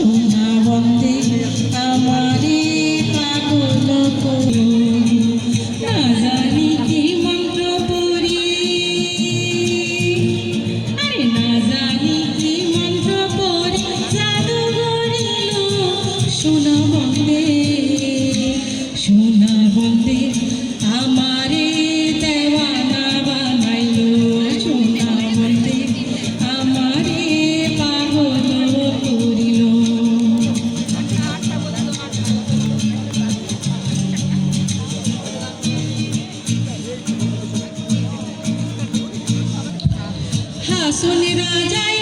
Shuna Vande Namah শাসন রাজায়